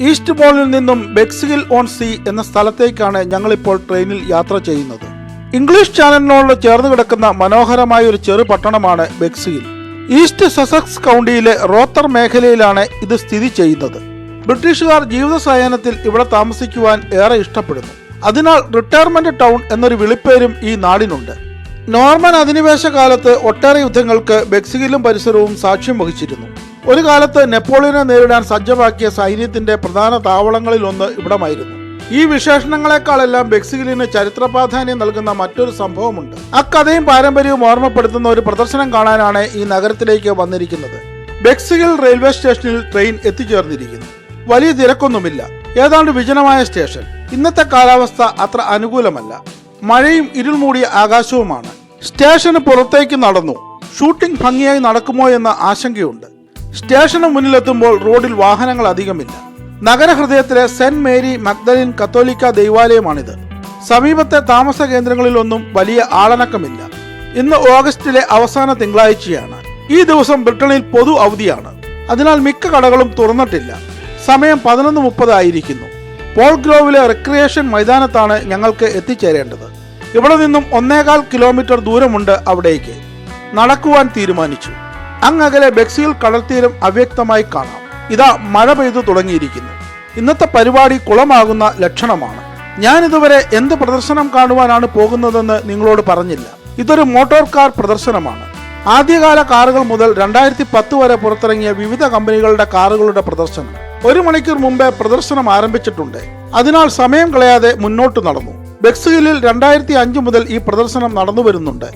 East മോളിൽ നിന്നും ബെക്സിൽ on C എന്ന സ്ഥലത്തേക്കാണ് ഞങ്ങളിപ്പോൾ ട്രെയിനിൽ യാത്ര ചെയ്യുന്നത്. ഇംഗ്ലീഷ് ചാനലിനോട് ചേർന്ന് കിടക്കുന്ന മനോഹരമായ ഒരു ചെറു പട്ടണമാണ് ബെക്സിൽ ഈസ്റ്റ് സസക്സ് കൗണ്ടിയിലെ റോത്തർ മേഖലയിലാണ് ഇത് സ്ഥിതി ചെയ്യുന്നത്. ബ്രിട്ടീഷുകാർ ജീവിത സായാഹ്നത്തിൽ ഇവിടെ താമസിക്കുവാൻ ഏറെ ഇഷ്ടപ്പെടുന്നു. അതിനാൽ റിട്ടയർമെന്റ് ടൗൺ എന്നൊരു വിളിപ്പേരും ഈ നാടിനുണ്ട്. നോർമൻ അധിനിവേശ കാലത്ത് ഒട്ടേറെ യുദ്ധങ്ങൾക്ക് ബെക്സിലും പരിസരവും സാക്ഷ്യം വഹിച്ചിരുന്നു. ഒരു കാലത്ത് നെപ്പോളിയനെ നേരിടാൻ സജ്ജമാക്കിയ സൈന്യത്തിന്റെ പ്രധാന താവളങ്ങളിൽ ഒന്ന് ഇവിടമായിരുന്നു. ഈ വിശേഷണങ്ങളെക്കാളെല്ലാം ബെക്സിഗലിന് ചരിത്ര പ്രാധാന്യം നൽകുന്ന മറ്റൊരു സംഭവമുണ്ട്. അക്കഥയും പാരമ്പര്യവും ഓർമ്മപ്പെടുത്തുന്ന ഒരു പ്രദർശനം കാണാനാണ് ഈ നഗരത്തിലേക്ക് വന്നിരിക്കുന്നത്. ബെക്സിൽ റെയിൽവേ സ്റ്റേഷനിൽ ട്രെയിൻ എത്തിച്ചേർന്നിരിക്കുന്നു. വലിയ തിരക്കൊന്നുമില്ല. ഏതാണ്ട് വിജനമായ സ്റ്റേഷൻ. ഇന്നത്തെ കാലാവസ്ഥ അത്ര അനുകൂലമല്ല. മഴയും ഇരുൾമൂടിയ ആകാശവുമാണ്. സ്റ്റേഷന് പുറത്തേക്ക് നടന്നു. ഷൂട്ടിംഗ് ഭംഗിയായി നടക്കുമോ എന്ന ആശങ്കയുണ്ട്. സ്റ്റേഷന് മുന്നിലെത്തുമ്പോൾ റോഡിൽ വാഹനങ്ങൾ അധികമില്ല. നഗരഹൃദയത്തിലെ സെന്റ് മേരി മഗ്ദലിൻ കത്തോലിക്ക ദൈവാലയമാണിത്. സമീപത്തെ താമസ കേന്ദ്രങ്ങളിലൊന്നും വലിയ ആളനക്കമില്ല ഇന്ന് ഓഗസ്റ്റിലെ അവസാന തിങ്കളാഴ്ചയാണ്. ഈ ദിവസം ബ്രിട്ടണിൽ പൊതു അവധിയാണ്. അതിനാൽ മിക്ക കടകളും തുറന്നിട്ടില്ല. സമയം പതിനൊന്ന് മുപ്പത് ആയിരിക്കുന്നു. പോൾ ഗ്രോവിലെ റിക്രിയേഷൻ മൈതാനത്താണ് ഞങ്ങൾക്ക് എത്തിച്ചേരേണ്ടത്. ഇവിടെ നിന്നും ഒന്നേകാൽ കിലോമീറ്റർ ദൂരമുണ്ട് അവിടേക്ക്. നടക്കുവാൻ തീരുമാനിച്ചു. അങ്ങകലെ ബെക്സിയിൽ കടൽത്തീരം അവ്യക്തമായി കാണാം. ഇതാ മഴ പെയ്തു തുടങ്ങിയിരിക്കുന്നു. ഇന്നത്തെ പരിപാടി കുളമാകുന്ന ലക്ഷണമാണ്. ഞാൻ ഇതുവരെ എന്ത് പ്രദർശനം കാണുവാനാണ് പോകുന്നതെന്ന് നിങ്ങളോട് പറഞ്ഞില്ല. ഇതൊരു മോട്ടോർ കാർ പ്രദർശനമാണ്. ആദ്യകാല കാറുകൾ മുതൽ രണ്ടായിരത്തി പത്ത് വരെ പുറത്തിറങ്ങിയ വിവിധ കമ്പനികളുടെ കാറുകളുടെ പ്രദർശനം. ഒരു മണിക്കൂർ മുമ്പേ പ്രദർശനം ആരംഭിച്ചിട്ടുണ്ട്. അതിനാൽ സമയം കളയാതെ മുന്നോട്ട് നടന്നു. ബെക്സ്ഹില്ലിൽ രണ്ടായിരത്തി അഞ്ച് മുതൽ ഈ പ്രദർശനം നടന്നു വരുന്നുണ്ട്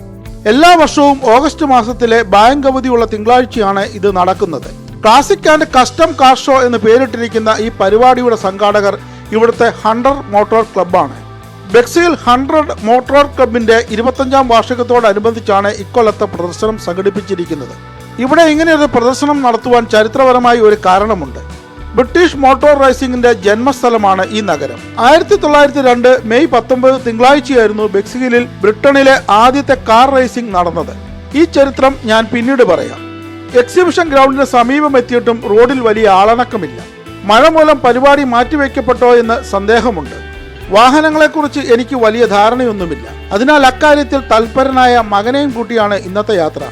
എല്ലാ വർഷവും ഓഗസ്റ്റ് മാസത്തിലെ ബാങ്ക് അവധിയുള്ള തിങ്കളാഴ്ചയാണ് ഇത് നടക്കുന്നത്. Classic and custom car show എന്ന് പേരിട്ടിരിക്കുന്ന ഈ പരിപാടിയുടെ സംഘാടകർ ഇവിടുത്തെ ഹണ്ടർ മോട്ടോർ ക്ലബ്ബാണ്. ബെക്സിൽ ഹൺഡ്രഡ് മോട്ടോർ ക്ലബിന്റെ ഇരുപത്തഞ്ചാം വാർഷികത്തോടനുബന്ധിച്ചാണ് ഇക്കൊല്ലത്തെ പ്രദർശനം സംഘടിപ്പിച്ചിരിക്കുന്നത്. ഇവിടെ ഇങ്ങനെയൊരു പ്രദർശനം നടത്തുവാൻ ചരിത്രപരമായി ഒരു കാരണമുണ്ട്. ബ്രിട്ടീഷ് മോട്ടോർ റൈസിംഗിന്റെ ജന്മസ്ഥലമാണ് ഈ നഗരം. ആയിരത്തി തൊള്ളായിരത്തി രണ്ട് മെയ് പത്തൊമ്പത് തിങ്കളാഴ്ചയായിരുന്നു ബെക്സിഗിലിൽ ബ്രിട്ടനിലെ ആദ്യത്തെ കാർ റേസിംഗ് നടന്നത്. ഈ ചരിത്രം ഞാൻ പിന്നീട് പറയാം. എക്സിബിഷൻ ഗ്രൗണ്ടിന് സമീപം എത്തിയിട്ടും റോഡിൽ വലിയ ആളണക്കമില്ല മഴ മൂലം പരിപാടി മാറ്റിവെക്കപ്പെട്ടോ എന്ന് സന്ദേഹമുണ്ട്. വാഹനങ്ങളെക്കുറിച്ച് എനിക്ക് വലിയ ധാരണയൊന്നുമില്ല. അതിനാൽ അക്കാര്യത്തിൽ തൽപരനായ മകനെയും കൂട്ടിയാണ് ഇന്നത്തെ യാത്ര.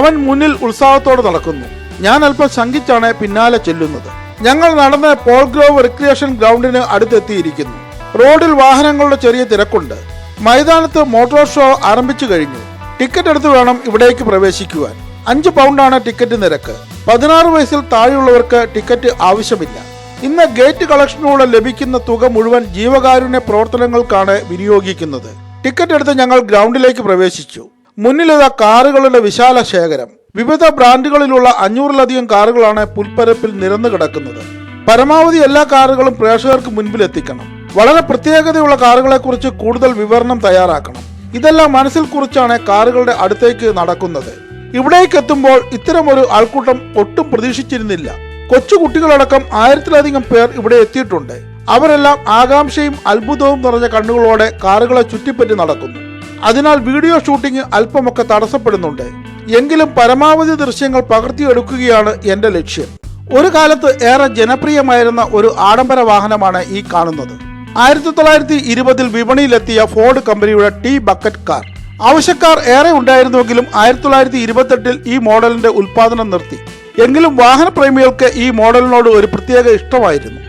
അവൻ മുന്നിൽ ഉത്സാഹത്തോടെ നടക്കുന്നു. ഞാൻ അല്പം ശങ്കിച്ചാണ് പിന്നാലെ ചെല്ലുന്നത്. ഞങ്ങൾ നടന്ന് പോൾ ഗ്രോവ് റിക്രിയേഷൻ ഗ്രൗണ്ടിന് അടുത്തെത്തിയിരിക്കുന്നു. റോഡിൽ വാഹനങ്ങളുടെ ചെറിയ തിരക്കുണ്ട്. മൈതാനത്ത് മോട്ടോർ ഷോ ആരംഭിച്ചു കഴിഞ്ഞു. ടിക്കറ്റ് എടുത്ത് വേണം ഇവിടേക്ക് പ്രവേശിക്കുവാൻ. അഞ്ച് പൗണ്ടാണ് ടിക്കറ്റ് നിരക്ക്. പതിനാറ് വയസ്സിൽ താഴെയുള്ളവർക്ക് ടിക്കറ്റ് ആവശ്യമില്ല. ഇന്ന് ഗേറ്റ് കളക്ഷനിലൂടെ ലഭിക്കുന്ന തുക മുഴുവൻ ജീവകാരുണ്യ പ്രവർത്തനങ്ങൾക്കാണ് വിനിയോഗിക്കുന്നത്. ടിക്കറ്റ് എടുത്ത് ഞങ്ങൾ ഗ്രൗണ്ടിലേക്ക് പ്രവേശിച്ചു. മുന്നിലിതാ കാറുകളുടെ വിശാല ശേഖരം. വിവിധ ബ്രാൻഡുകളിലുള്ള അഞ്ഞൂറിലധികം കാറുകളാണ് പുൽപ്പരപ്പിൽ നിരന്നു കിടക്കുന്നത്. പരമാവധി എല്ലാ കാറുകളും പ്രേക്ഷകർക്ക് മുൻപിൽ എത്തിക്കണം വളരെ പ്രത്യേകതയുള്ള കാറുകളെക്കുറിച്ച് കൂടുതൽ വിവരണം തയ്യാറാക്കണം. ഇതെല്ലാം മനസ്സിൽ കുറിച്ചാണ് കാറുകളുടെ അടുത്തേക്ക് നടക്കുന്നത്. ഇവിടേക്ക് എത്തുമ്പോൾ ഇത്തരമൊരു ആൾക്കൂട്ടം ഒട്ടും പ്രതീക്ഷിച്ചിരുന്നില്ല. കൊച്ചു കുട്ടികളടക്കം ആയിരത്തിലധികം പേർ ഇവിടെ എത്തിയിട്ടുണ്ട്. അവരെല്ലാം ആകാംക്ഷയും അത്ഭുതവും നിറഞ്ഞ കണ്ണുകളോടെ കാറുകളെ ചുറ്റിപ്പറ്റി നടക്കുന്നു. അതിനാൽ വീഡിയോ ഷൂട്ടിംഗ് അല്പമൊക്കെ തടസ്സപ്പെടുന്നുണ്ട്. എങ്കിലും പരമാവധി ദൃശ്യങ്ങൾ പകർത്തിയെടുക്കുകയാണ് എന്റെ ലക്ഷ്യം. ഒരു കാലത്ത് ഏറെ ജനപ്രിയമായിരുന്ന ഒരു ആഡംബര വാഹനമാണ് ഈ കാണുന്നത്. ആയിരത്തി തൊള്ളായിരത്തി ഇരുപതിൽ വിപണിയിലെത്തിയ ഫോർഡ് കമ്പനിയുടെ ടി ബക്കറ്റ് കാർ. ആവശ്യക്കാർ ഏറെ ഉണ്ടായിരുന്നുവെങ്കിലും ആയിരത്തി തൊള്ളായിരത്തി ഇരുപത്തെട്ടിൽ ഈ മോഡലിന്റെ ഉൽപാദനം നിർത്തി. എങ്കിലും വാഹനപ്രേമികൾക്ക് ഈ മോഡലിനോട് ഒരു പ്രത്യേക ഇഷ്ടമായിരുന്നു.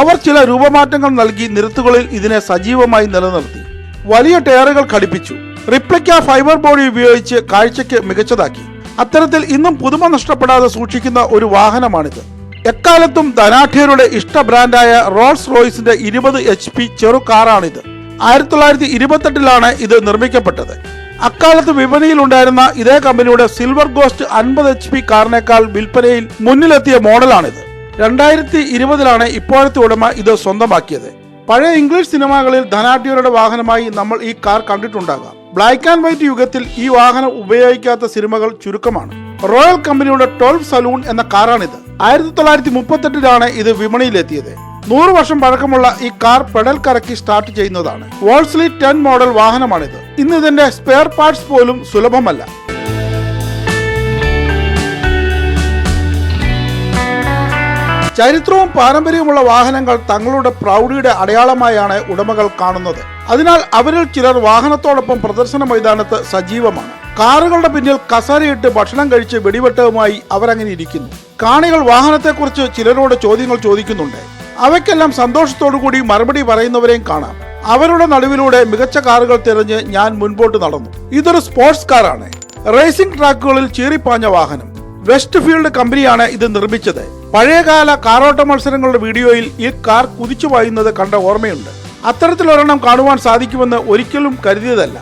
അവർ ചില രൂപമാറ്റങ്ങൾ നൽകി നിരത്തുകളിൽ ഇതിനെ സജീവമായി നിലനിർത്തി. വലിയ ടയറുകൾ ഘടിപ്പിച്ചു. റിപ്ലിക്ക ഫൈബർ ബോഡി ഉപയോഗിച്ച് കാഴ്ചയ്ക്ക് മികച്ചതാക്കി. അത്തരത്തിൽ ഇന്നും പുതുമ നഷ്ടപ്പെടാതെ സൂക്ഷിക്കുന്ന ഒരു വാഹനമാണിത്. എക്കാലത്തും ധനാഠ്യരുടെ ഇഷ്ട ബ്രാൻഡായ റോൾസ് റോയ്സിന്റെ ഇരുപത് എച്ച് പി ചെറു കാറാണിത്. ആയിരത്തി തൊള്ളായിരത്തി ഇരുപത്തെട്ടിലാണ് ഇത് നിർമ്മിക്കപ്പെട്ടത്. അക്കാലത്ത് വിപണിയിൽ ഉണ്ടായിരുന്ന ഇതേ കമ്പനിയുടെ സിൽവർ ഗോസ്റ്റ് അൻപത് എച്ച് പി കാറിനേക്കാൾ വിൽപ്പനയിൽ മുന്നിലെത്തിയ മോഡലാണിത്. രണ്ടായിരത്തി ഇരുപതിലാണ് ഇപ്പോഴത്തെ ഉടമ ഇത് സ്വന്തമാക്കിയത്. പഴയ ഇംഗ്ലീഷ് സിനിമകളിൽ ധനാഢ്യരുടെ വാഹനമായി നമ്മൾ ഈ കാർ കണ്ടിട്ടുണ്ടാകാം. ബ്ലാക്ക് ആൻഡ് വൈറ്റ് യുഗത്തിൽ ഈ വാഹനം ഉപയോഗിക്കാത്ത സിനിമകൾ ചുരുക്കമാണ്. റോയൽ കമ്പനിയുടെ ട്വൽവ് സലൂൺ എന്ന കാറാണിത്. ആയിരത്തി തൊള്ളായിരത്തി മുപ്പത്തെട്ടിലാണ് ഇത് വിപണിയിലെത്തിയത്. നൂറ് വർഷം പഴക്കമുള്ള ഈ കാർ പെഡൽ കറക്കി സ്റ്റാർട്ട് ചെയ്യുന്നതാണ്. വോൾസ്ലി ടെൻ മോഡൽ വാഹനമാണിത്. ഇന്ന് ഇതിന്റെ സ്പെയർ പാർട്സ് പോലും സുലഭമല്ല. ചരിത്രവും പാരമ്പര്യവുമുള്ള വാഹനങ്ങൾ തങ്ങളുടെ പ്രൗഢിയുടെ അടയാളമായാണ് ഉടമകൾ കാണുന്നത്. അതിനാൽ അവരിൽ ചിലർ വാഹനത്തോടൊപ്പം പ്രദർശന മൈതാനത്ത് സജീവമാണ്. കാറുകളുടെ പിന്നിൽ കസരയിട്ട് ഭക്ഷണം കഴിച്ച് വെടിവെട്ടവുമായി അവരങ്ങനെ ഇരിക്കുന്നു. കാണികൾ വാഹനത്തെക്കുറിച്ച് ചിലരോട് ചോദ്യങ്ങൾ ചോദിക്കുന്നുണ്ട്. അവയ്ക്കെല്ലാം സന്തോഷത്തോടു കൂടി മറുപടി പറയുന്നവരെയും കാണാം. അവരുടെ നടുവിലൂടെ മികച്ച കാറുകൾ തിരഞ്ഞ് ഞാൻ മുൻപോട്ട് നടന്നു. ഇതൊരു സ്പോർട്സ് കാറാണ്. റേസിംഗ് ട്രാക്കുകളിൽ ചീറിപ്പാഞ്ഞ വാഹനം. വെസ്റ്റ് ഫീൽഡ് കമ്പനിയാണ് ഇത് നിർമ്മിച്ചത്. പഴയകാല കാറോട്ട മത്സരങ്ങളുടെ വീഡിയോയിൽ ഈ കാർ കുതിച്ചു പായുന്നത് കണ്ട ഓർമ്മയുണ്ട്. അത്തരത്തിലൊരെണ്ണം കാണുവാൻ സാധിക്കുമെന്ന് ഒരിക്കലും കരുതിയതല്ല.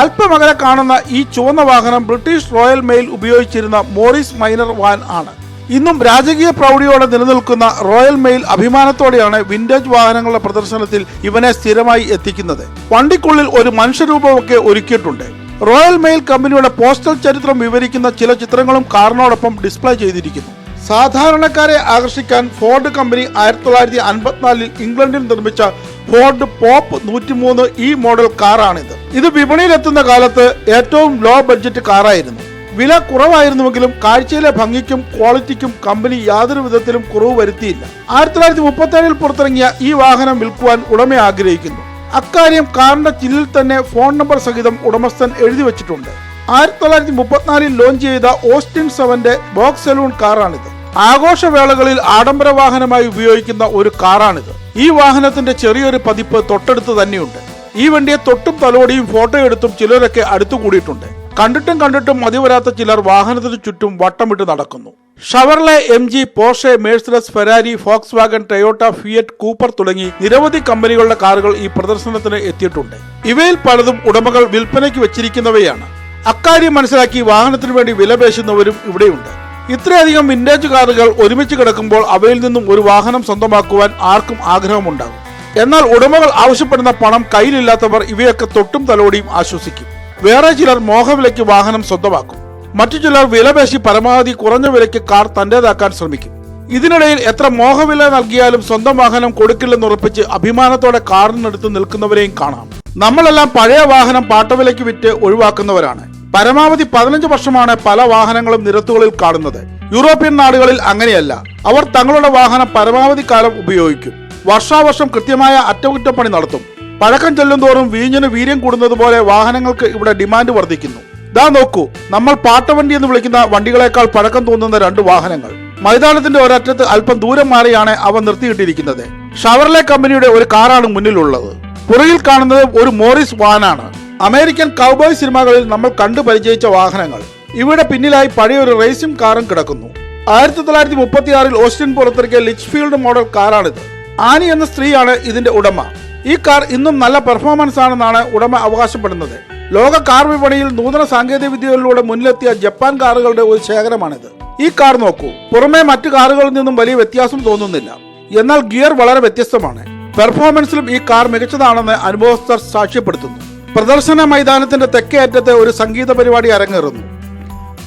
അല്പമകലെ കാണുന്ന ഈ ചുവന്ന വാഹനം ബ്രിട്ടീഷ് റോയൽ മെയിൽ ഉപയോഗിച്ചിരുന്ന മോറിസ് മൈനർ വാൻ ആണ്. ഇന്നും രാജകീയ പ്രൗഢിയോടെ നിലനിൽക്കുന്ന റോയൽ മെയിൽ അഭിമാനത്തോടെയാണ് വിന്റേജ് വാഹനങ്ങളുടെ പ്രദർശനത്തിൽ ഇവനെ സ്ഥിരമായി എത്തിക്കുന്നത്. വണ്ടിക്കുള്ളിൽ ഒരു മനുഷ്യരൂപമൊക്കെ ഒരുക്കിയിട്ടുണ്ട്. റോയൽ മെയിൽ കമ്പനിയുടെ പോസ്റ്റൽ ചരിത്രം വിവരിക്കുന്ന ചില ചിത്രങ്ങളും കാറിനോടൊപ്പം ഡിസ്പ്ലേ ചെയ്തിരിക്കുന്നു. സാധാരണക്കാരെ ആകർഷിക്കാൻ ഫോർഡ് കമ്പനി ആയിരത്തി തൊള്ളായിരത്തി അൻപത്തിനാലിൽ ഇംഗ്ലണ്ടിൽ നിർമ്മിച്ച ഫോർഡ് പോപ്പ് നൂറ്റിമൂന്ന് ഈ മോഡൽ കാറാണിത് ഇത് വിപണിയിലെത്തുന്ന കാലത്ത് ഏറ്റവും ലോ ബഡ്ജറ്റ് കാറായിരുന്നു വില കുറവായിരുന്നുവെങ്കിലും കാഴ്ചയിലെ ഭംഗിക്കും ക്വാളിറ്റിക്കും കമ്പനി യാതൊരു വിധത്തിലും കുറവ് വരുത്തിയില്ല. ആയിരത്തി തൊള്ളായിരത്തി മുപ്പത്തേഴിൽ പുറത്തിറങ്ങിയ ഈ വാഹനം വിൽക്കുവാൻ ഉടമ ആഗ്രഹിക്കുന്നു. അക്കാര്യം കാറിന്റെ ചില്ലിൽ തന്നെ ഫോൺ നമ്പർ സഹിതം ഉടമസ്ഥൻ എഴുതി വെച്ചിട്ടുണ്ട്. ആയിരത്തി തൊള്ളായിരത്തി മുപ്പത്തിനാലിൽ ലോഞ്ച് ചെയ്ത ഓസ്റ്റിൻ സെവന്റെ ബോക്സ് സലൂൺ കാറാണിത് ആഘോഷവേളകളിൽ ആഡംബര വാഹനമായി ഉപയോഗിക്കുന്ന ഒരു കാറാണിത്. ഈ വാഹനത്തിന്റെ ചെറിയൊരു പതിപ്പ് തൊട്ടടുത്ത് തന്നെയുണ്ട്. ഈ വണ്ടിയെ തൊട്ടും തലോടിയും ഫോട്ടോ എടുത്തും ചിലരൊക്കെ അടുത്തുകൂടിയിട്ടുണ്ട്. കണ്ടിട്ടും കണ്ടിട്ടും മതിവരാത്ത ചിലർ വാഹനത്തിന് ചുറ്റും വട്ടമിട്ട് നടക്കുന്നു. Chevrolet M G Porsche Mercedes Ferrari Volkswagen Toyota Fiat Cooper തുടങ്ങി നിരവധി കമ്പനികളുടെ കാറുകൾ ഈ പ്രദർശനത്തിന് എത്തിയിട്ടുണ്ട്. ഇവയിൽ പലതും ഉടമകൾ വിൽപ്പനയ്ക്ക് വെച്ചിരിക്കുന്നവയാണ്. അക്കാര്യം മനസ്സിലാക്കി വാഹനത്തിനു വേണ്ടി വിലപേശുന്നവരും ഇവിടെയുണ്ട്. ഇത്രയധികം വിന്റേജ് കാറുകൾ ഒരുമിച്ച് കിടക്കുമ്പോൾ അവയിൽ നിന്നും ഒരു വാഹനം സ്വന്തമാക്കുവാൻ ആർക്കും ആഗ്രഹമുണ്ടാകും. എന്നാൽ ഉടമകൾ ആവശ്യപ്പെടുന്ന പണം കയ്യിലില്ലാത്തവർ ഇവയൊക്കെ തൊട്ടും തലോടിയും ആശ്വസിക്കും. വേറെ ചിലർ മോഹവിലയ്ക്ക് വാഹനം സ്വന്തമാക്കും. മറ്റു ചിലർ വിലപേശി പരമാവധി കുറഞ്ഞ വിലയ്ക്ക് കാർ തന്റേതാക്കാൻ ശ്രമിക്കും. ഇതിനിടയിൽ എത്ര മോഹവില നൽകിയാലും സ്വന്തം വാഹനം കൊടുക്കില്ലെന്ന് ഉറപ്പിച്ച് അഭിമാനത്തോടെ കാറിനടുത്ത് നിൽക്കുന്നവരെയും കാണാം. നമ്മളെല്ലാം പഴയ വാഹനം പാട്ടവിലയ്ക്ക് വിറ്റ് ഒഴിവാക്കുന്നവരാണ്. പരമാവധി പതിനഞ്ച് വർഷമാണ് പല വാഹനങ്ങളും നിരത്തുകളിൽ കാണുന്നത്. യൂറോപ്യൻ നാടുകളിൽ അങ്ങനെയല്ല. അവർ തങ്ങളുടെ വാഹനം പരമാവധി കാലം ഉപയോഗിക്കും. വർഷാവർഷം കൃത്യമായ അറ്റകുറ്റപ്പണി നടത്തും. പഴക്കം ചെല്ലും തോറും വീഞ്ഞിന് വീര്യം കൂടുന്നത് പോലെ വാഹനങ്ങൾക്ക് ഇവിടെ ഡിമാൻഡ് വർദ്ധിക്കുന്നു. ദാ നോക്കൂ നമ്മൾ പാട്ടവണ്ടി എന്ന് വിളിക്കുന്ന വണ്ടികളെക്കാൾ പഴക്കം തോന്നുന്ന രണ്ട് വാഹനങ്ങൾ. മൈതാനത്തിന്റെ ഒരറ്റത്ത് അല്പം ദൂരം മാറിയാണ് അവ നിർത്തിയിട്ടിരിക്കുന്നത്. ഷവർലെ കമ്പനിയുടെ ഒരു കാറാണ് മുന്നിലുള്ളത്. പുറയിൽ കാണുന്നത് ഒരു മോറിസ് വാനാണ്. അമേരിക്കൻ കൗബോയ് സിനിമകളിൽ നമ്മൾ കണ്ടു പരിചയിച്ച വാഹനങ്ങൾ. ഇവിടെ പിന്നിലായി പഴയൊരു റേസിംഗ് കാറും കിടക്കുന്നു. ആയിരത്തി തൊള്ളായിരത്തി മുപ്പത്തി ആറിൽ ഓസ്റ്റിൻ പുറത്തിറക്കിയ ലിച്ച്ഫീൽഡ് മോഡൽ കാറാണിത് ആനി എന്ന സ്ത്രീയാണ് ഇതിന്റെ ഉടമ. ഈ കാർ ഇന്നും നല്ല പെർഫോമൻസ് ആണെന്നാണ് ഉടമ അവകാശപ്പെടുന്നത്. ലോക കാർ വിപണിയിൽ നൂതന സാങ്കേതിക വിദ്യകളിലൂടെ മുന്നിലെത്തിയ ജപ്പാൻ കാറുകളുടെ ഒരു ശേഖരമാണിത്. ഈ കാർ നോക്കൂ. പുറമെ മറ്റു കാറുകളിൽ നിന്നും വലിയ വ്യത്യാസം തോന്നുന്നില്ല. എന്നാൽ ഗിയർ വളരെ വ്യത്യസ്തമാണ്. പെർഫോമൻസിലും ഈ കാർ മികച്ചതാണെന്ന് അനുഭവസ്ഥർ സാക്ഷ്യപ്പെടുത്തുന്നു. പ്രദർശന മൈതാനത്തിന്റെ തെക്കേ അറ്റത്തെ ഒരു സംഗീത പരിപാടി അരങ്ങേറുന്നു.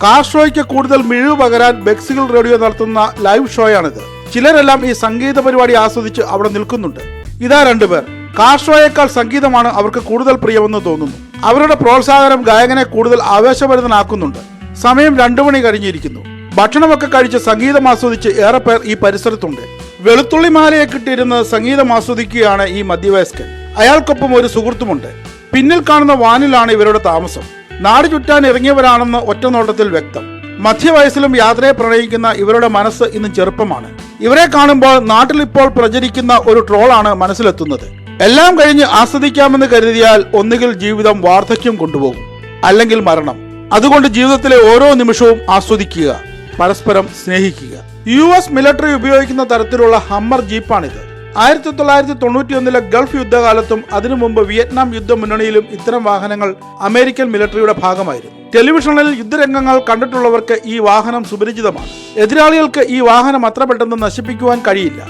കാർഷോയ്ക്ക് കൂടുതൽ മിഴിവ് പകരാൻ ബെക്സികൾ റേഡിയോ നടത്തുന്ന ലൈവ് ഷോയാണിത്. ചിലരെല്ലാം ഈ സംഗീത പരിപാടി ആസ്വദിച്ച് അവിടെ നിൽക്കുന്നുണ്ട്. ഇതാ രണ്ടുപേർ. കാർഷോയേക്കാൾ സംഗീതമാണ് അവർക്ക് കൂടുതൽ പ്രിയമെന്ന് തോന്നുന്നു. അവരുടെ പ്രോത്സാഹനം ഗായകനെ കൂടുതൽ ആവേശഭരിതനാക്കുന്നുണ്ട്. സമയം രണ്ടു മണി കഴിഞ്ഞിരിക്കുന്നു. ഭക്ഷണമൊക്കെ കഴിച്ച് സംഗീതം ആസ്വദിച്ച് ഏറെ പേർ ഈ പരിസരത്തുണ്ട്. വെളുത്തുള്ളി മാലയെ കിട്ടിയിരുന്ന് സംഗീതം ആസ്വദിക്കുകയാണ് ഈ മധ്യവയസ്കൻ. അയാൾക്കൊപ്പം ഒരു സുഹൃത്തുമുണ്ട്. പിന്നിൽ കാണുന്ന വാനിലാണ് ഇവരുടെ താമസം. നാട് ചുറ്റാൻ ഇറങ്ങിയവരാണെന്ന് ഒറ്റ നോട്ടത്തിൽ വ്യക്തം. മധ്യവയസ്സിലും യാത്രയെ പ്രണയിക്കുന്ന ഇവരുടെ മനസ്സ് ഇന്ന് ചെറുപ്പമാണ്. ഇവരെ കാണുമ്പോൾ നാട്ടിൽ ഇപ്പോൾ പ്രചരിക്കുന്ന ഒരു ട്രോളാണ് മനസ്സിലെത്തുന്നത്. എല്ലാം കഴിഞ്ഞ് ആസ്വദിക്കാമെന്ന് കരുതിയാൽ ഒന്നുകിൽ ജീവിതം വാർദ്ധക്യം കൊണ്ടുപോകും അല്ലെങ്കിൽ മരണം. അതുകൊണ്ട് ജീവിതത്തിലെ ഓരോ നിമിഷവും ആസ്വദിക്കുക പരസ്പരം സ്നേഹിക്കുക. യു എസ് മിലിറ്ററി ഉപയോഗിക്കുന്ന തരത്തിലുള്ള ഹമ്മർ ജീപ്പാണിത്. ആയിരത്തി തൊള്ളായിരത്തി തൊണ്ണൂറ്റിയൊന്നിലെ ഗൾഫ് യുദ്ധകാലത്തും അതിനു മുമ്പ് വിയറ്റ്നാം യുദ്ധ മുന്നണിയിലും ഇത്തരം വാഹനങ്ങൾ അമേരിക്കൻ മിലിറ്ററിയുടെ ഭാഗമായിരുന്നു. ടെലിവിഷനിൽ യുദ്ധരംഗങ്ങൾ കണ്ടിട്ടുള്ളവർക്ക് ഈ വാഹനം സുപരിചിതമാണ്. എതിരാളികൾക്ക് ഈ വാഹനം അത്ര പെട്ടെന്ന് നശിപ്പിക്കുവാൻ കഴിയില്ല.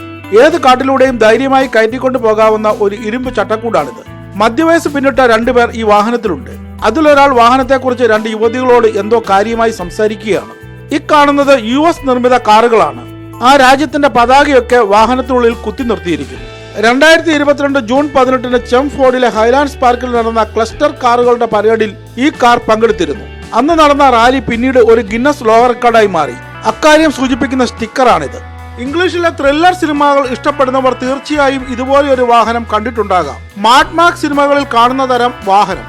ഏത് കാട്ടിലൂടെയും ധൈര്യമായി കയറ്റിക്കൊണ്ടു പോകാവുന്ന ഒരു ഇരുമ്പ് ചട്ടക്കൂടാണിത്. മധ്യവയസ്സ് പിന്നിട്ട രണ്ടുപേർ ഈ വാഹനത്തിലുണ്ട്. അതിലൊരാൾ വാഹനത്തെക്കുറിച്ച് രണ്ട് യുവതികളോട് എന്തോ കാര്യമായി സംസാരിക്കുകയാണ്. ഇക്കാണുന്നത് യു എസ് നിർമ്മിത കാറുകളാണ്. ആ രാജ്യത്തിന്റെ പതാകയൊക്കെ വാഹനത്തിനുള്ളിൽ കുത്തി നിർത്തിയിരിക്കുന്നു. രണ്ടായിരത്തി ഇരുപത്തിരണ്ട് ജൂൺ പതിനെട്ടിന് ചെംഫോർഡിലെ ഹൈലാൻഡ്സ് പാർക്കിൽ നടന്ന ക്ലസ്റ്റർ കാറുകളുടെ പരേഡിൽ ഈ കാർ പങ്കെടുത്തിരുന്നു. അന്ന് നടന്ന റാലി പിന്നീട് ഒരു ഗിന്നസ് ലോവർ റെക്കോർഡായി മാറി. അക്കാര്യം സൂചിപ്പിക്കുന്ന സ്റ്റിക്കറാണിത്. ഇംഗ്ലീഷിലെ ത്രില്ലർ സിനിമകൾ ഇഷ്ടപ്പെടുന്നവർ തീർച്ചയായും ഇതുപോലെ ഒരു വാഹനം കണ്ടിട്ടുണ്ടാകാം. മാഡ്മാക് സിനിമകളിൽ കാണുന്ന തരം വാഹനം.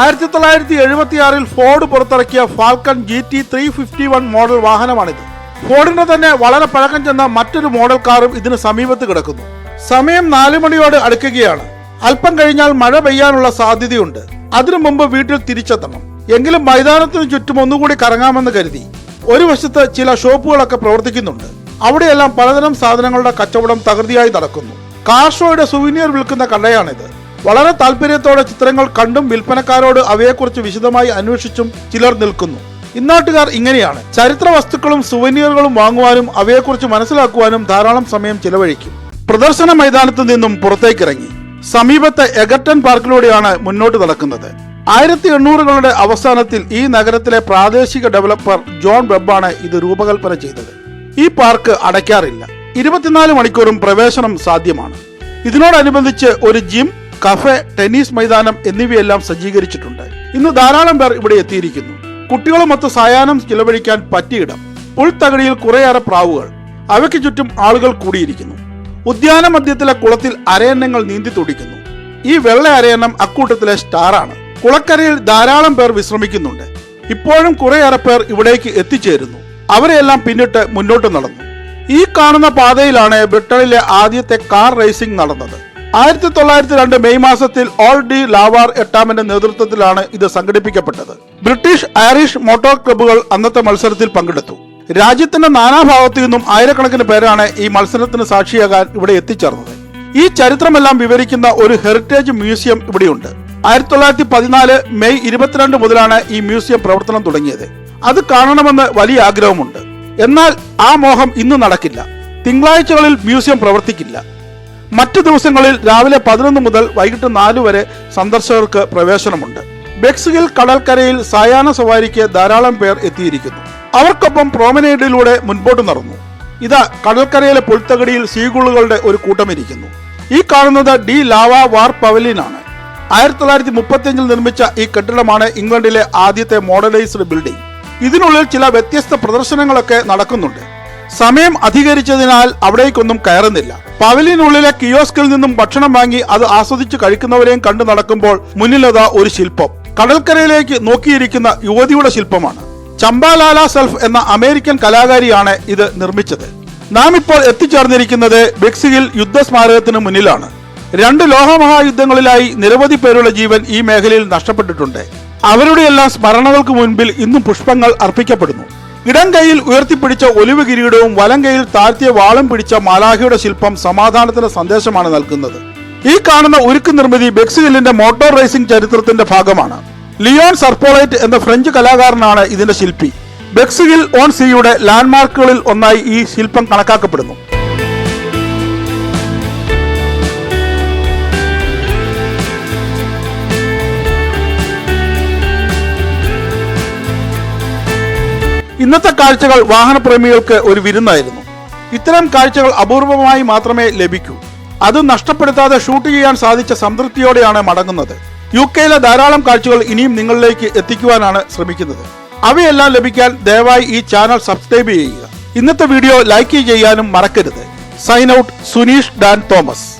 ആയിരത്തി തൊള്ളായിരത്തി എഴുപത്തിയാറിൽ ഫോർഡ് പുറത്തിറക്കിയ Falcon G T three fifty one model വാഹനമാണിത്. ഫോർഡിന്റെ തന്നെ വളരെ പഴക്കം ചെന്ന മറ്റൊരു മോഡൽ കാറും ഇതിന് സമീപത്ത് കിടക്കുന്നു. സമയം നാലു മണിയോട് അടുക്കുകയാണ്. അല്പം കഴിഞ്ഞാൽ മഴ പെയ്യാനുള്ള സാധ്യതയുണ്ട്. അതിനു മുമ്പ് വീട്ടിൽ തിരിച്ചെത്തണം. എങ്കിലും മൈതാനത്തിന് ചുറ്റും ഒന്നുകൂടി കറങ്ങാമെന്ന് കരുതി. ഒരു വശത്ത് ചില ഷോപ്പുകളൊക്കെ പ്രവർത്തിക്കുന്നുണ്ട്. അവിടെയെല്ലാം പലതരം സാധനങ്ങളുടെ കച്ചവടം തകൃതിയായി നടക്കുന്നു. കാർ ഷോയുടെ സുവീനിയർ വിൽക്കുന്ന കടയാണിത്. വളരെ താല്പര്യത്തോടെ ചിത്രങ്ങൾ കണ്ടും വിൽപ്പനക്കാരോട് അവയെക്കുറിച്ച് വിശദമായി അന്വേഷിച്ചും ചിലർ നിൽക്കുന്നു. ഇന്നാട്ടുകാർ ഇങ്ങനെയാണ്. ചരിത്ര വസ്തുക്കളും സുവനീറുകളും വാങ്ങുവാനും അവയെക്കുറിച്ച് മനസ്സിലാക്കുവാനും ധാരാളം സമയം ചിലവഴിക്കും. പ്രദർശന മൈതാനത്ത് നിന്നും പുറത്തേക്കിറങ്ങി. സമീപത്തെ എഗർട്ടൺ പാർക്കിലൂടെയാണ് മുന്നോട്ട് നടക്കുന്നത്. ആയിരത്തി എണ്ണൂറുകളുടെ അവസാനത്തിൽ ഈ നഗരത്തിലെ പ്രാദേശിക ഡെവലപ്പർ ജോൺ വെബാണ് ഇത് രൂപകൽപ്പന ചെയ്തത്. ഈ പാർക്ക് അടയ്ക്കാറില്ല. ഇരുപത്തിനാല് മണിക്കൂറും പ്രവേശനം സാധ്യമാണ്. ഇതിനോടനുബന്ധിച്ച് ഒരു ജിം കഫേ ടെന്നീസ് മൈതാനം എന്നിവയെല്ലാം സജ്ജീകരിച്ചിട്ടുണ്ട്. ഇന്ന് ധാരാളം പേർ ഇവിടെ എത്തിയിരിക്കുന്നു. കുട്ടികളുമൊത്ത് സായാഹ്നം ചിലവഴിക്കാൻ പറ്റിയിടം. പുൽത്തകടിയിൽ കുറേയേറെ പ്രാവുകൾ. അവയ്ക്ക് ചുറ്റും ആളുകൾ കൂടിയിരിക്കുന്നു. ഉദ്യാന മധ്യത്തിലെ കുളത്തിൽ അരയന്നങ്ങൾ നീന്തി തുടിക്കുന്നു. ഈ വെള്ള അരയന്നം അക്കൂട്ടത്തിലെ സ്റ്റാറാണ്. കുളക്കരയിൽ ധാരാളം പേർ വിശ്രമിക്കുന്നുണ്ട്. ഇപ്പോഴും കുറേയേറെ പേർ ഇവിടേക്ക് എത്തിച്ചേരുന്നു. അവരെയെല്ലാം പിന്നിട്ട് മുന്നോട്ട് നടന്നു. ഈ കാണുന്ന പാതയിലാണ് ബ്രിട്ടനിലെ ആദ്യത്തെ കാർ റേസിംഗ് നടന്നത്. ആയിരത്തി തൊള്ളായിരത്തി രണ്ട് മെയ് മാസത്തിൽ ഓൾ ഡി ലാവാർ എട്ടാമന്റെ നേതൃത്വത്തിലാണ് ഇത് സംഘടിപ്പിക്കപ്പെട്ടത്. ബ്രിട്ടീഷ് ഐറിഷ് മോട്ടോർ ക്ലബ്ബുകൾ അന്നത്തെ മത്സരത്തിൽ പങ്കെടുത്തു. രാജ്യത്തിന്റെ നാനാഭാഗത്തു നിന്നും ആയിരക്കണക്കിന് പേരാണ് ഈ മത്സരത്തിന് സാക്ഷിയാകാൻ ഇവിടെ എത്തിച്ചേർന്നത്. ഈ ചരിത്രമെല്ലാം വിവരിക്കുന്ന ഒരു ഹെറിറ്റേജ് മ്യൂസിയം ഇവിടെയുണ്ട്. ആയിരത്തി തൊള്ളായിരത്തി പതിനാല് മെയ് ഇരുപത്തിരണ്ട് മുതലാണ് ഈ മ്യൂസിയം പ്രവർത്തനം തുടങ്ങിയത്. അത് കാണണമെന്ന് വലിയ ആഗ്രഹമുണ്ട്. എന്നാൽ ആ മോഹം ഇന്ന് നടക്കില്ല. തിങ്കളാഴ്ചകളിൽ മ്യൂസിയം പ്രവർത്തിക്കില്ല. മറ്റു ദിവസങ്ങളിൽ രാവിലെ പതിനൊന്ന് മുതൽ വൈകിട്ട് നാല് വരെ സന്ദർശകർക്ക് പ്രവേശനമുണ്ട്. ബെക്സിൽ കടൽക്കരയിൽ സായാഹ്ന സവാരിക്ക് ധാരാളം പേർ എത്തിയിരിക്കുന്നു. അവർക്കൊപ്പം പ്രോമനേഡിലൂടെ മുൻപോട്ട് നടന്നു. ഇതാ കടൽക്കരയിലെ പുൽത്തകടിയിൽ സീഗുളുകളുടെ ഒരു കൂട്ടമിരിക്കുന്നു. ഈ കാണുന്നത് ഡി ലാവ വാർ പവലിനാണ്. ആയിരത്തി തൊള്ളായിരത്തി മുപ്പത്തിയഞ്ചിൽ നിർമ്മിച്ച ഈ കെട്ടിടമാണ് ഇംഗ്ലണ്ടിലെ ആദ്യത്തെ മോഡലൈസ്ഡ് ബിൽഡിംഗ്. ഇതിനുള്ളിൽ ചില വ്യത്യസ്ത പ്രദർശനങ്ങളൊക്കെ നടക്കുന്നുണ്ട്. സമയം അധികരിച്ചതിനാൽ അവിടേക്കൊന്നും കയറുന്നില്ല. പവലിനുള്ളിലെ കിയോസ്കിൽ നിന്നും ഭക്ഷണം വാങ്ങി അത് ആസ്വദിച്ച് കഴിക്കുന്നവരെയും കണ്ടു നടക്കുമ്പോൾ മുന്നിലതാ ഒരു ശില്പം. കടൽക്കരയിലേക്ക് നോക്കിയിരിക്കുന്ന യുവതിയുടെ ശില്പമാണ്. ചമ്പാലാല സെൽഫ് എന്ന അമേരിക്കൻ കലാകാരിയാണ് ഇത് നിർമ്മിച്ചത്. നാം ഇപ്പോൾ എത്തിച്ചേർന്നിരിക്കുന്നത് ബെക്സിയിൽ യുദ്ധസ്മാരകത്തിന് മുന്നിലാണ്. രണ്ട് ലോകമഹായുദ്ധങ്ങളിലായി നിരവധി പേരുടെ ജീവൻ ഈ മേഖലയിൽ നഷ്ടപ്പെട്ടിട്ടുണ്ട്. അവരുടെയെല്ലാം സ്മരണകൾക്ക് മുൻപിൽ ഇന്നും പുഷ്പങ്ങൾ അർപ്പിക്കപ്പെടുന്നു. ഇടം കൈയിൽ ഉയർത്തിപ്പിടിച്ച ഒലിവ് കിരീടവും വലം കൈയിൽ താഴ്ത്തിയ വാളും പിടിച്ച മാലാഹിയുടെ ശില്പം സമാധാനത്തിന്റെ സന്ദേശമാണ് നൽകുന്നത്. ഈ കാണുന്ന ഉരുക്ക് നിർമ്മിതി ബെക്സിലിന്റെ മോട്ടോർ റേസിംഗ് ചരിത്രത്തിന്റെ ഭാഗമാണ്. ലിയോൺ സർപ്പോളൈറ്റ് എന്ന ഫ്രഞ്ച് കലാകാരനാണ് ഇതിന്റെ ശില്പി. ബെക്സിഗിൽ ഓൺ സിയുടെ ലാൻഡ്മാർക്കുകളിൽ ഒന്നായി ഈ ശില്പം കണക്കാക്കപ്പെടുന്നു. ഇന്നത്തെ കാഴ്ചകൾ വാഹനപ്രേമികൾക്ക് ഒരു വിരുന്നായിരുന്നു. ഇത്തരം കാഴ്ചകൾ അപൂർവമായി മാത്രമേ ലഭിക്കൂ. അത് നഷ്ടപ്പെടുത്താതെ ഷൂട്ട് ചെയ്യാൻ സാധിച്ച സംതൃപ്തിയോടെയാണ് മടങ്ങുന്നത്. യു കെയിലെ ധാരാളം കാഴ്ചകൾ ഇനിയും നിങ്ങളിലേക്ക് എത്തിക്കുവാനാണ് ശ്രമിക്കുന്നത്. അവയെല്ലാം ലഭിക്കാൻ ദയവായി ഈ ചാനൽ സബ്സ്ക്രൈബ് ചെയ്യുക. ഇന്നത്തെ വീഡിയോ ലൈക്ക് ചെയ്യാനും മറക്കരുത്. Sign out Suneesh Dan Thomas.